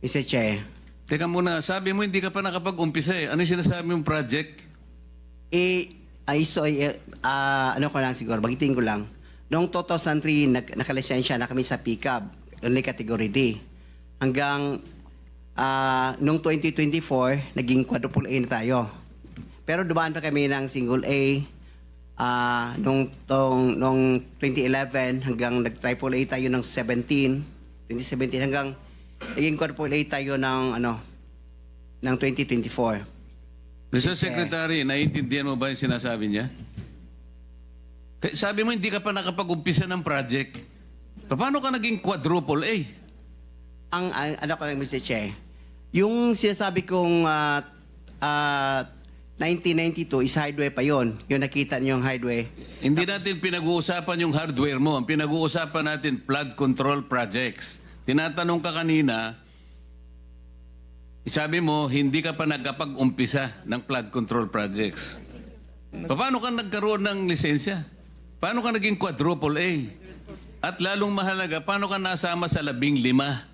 Mr. Chair. Teka muna, sabi mo hindi ka pa nakapag-umpisa eh. Ano yung sinasabi mong project? Eh, ay, so, eh, ah, ano ko lang siguro, bagitin ko lang. Noong 2003, nag, nakalisensya na kami sa pickup, only category D. Hanggang ah, noong 2024, naging quadruple A na tayo. Pero dumaan pa kami ng single A ah, nung, tong, nung 2011 hanggang nag-triple A tayo ng 17, 2017 hanggang A tayo ng ano ng 2024. Mr. Secretary, naiintindihan mo ba yung sinasabi niya? Kaya Sabi mo hindi ka pa nakapag-umpisa ng project. Paano ka naging quadruple A? ang, ang ano ko lang Mr. Che, yung sinasabi kong ah, ah, 1992 is highway pa yon. Yung nakita niyo yung highway. Hindi natin pinag-uusapan yung hardware mo. Ang pinag-uusapan natin, flood control projects. Tinatanong ka kanina, sabi mo, hindi ka pa nagkapag-umpisa ng flood control projects. Paano ka nagkaroon ng lisensya? Paano ka naging quadruple A? At lalong mahalaga, paano ka nasama sa labing lima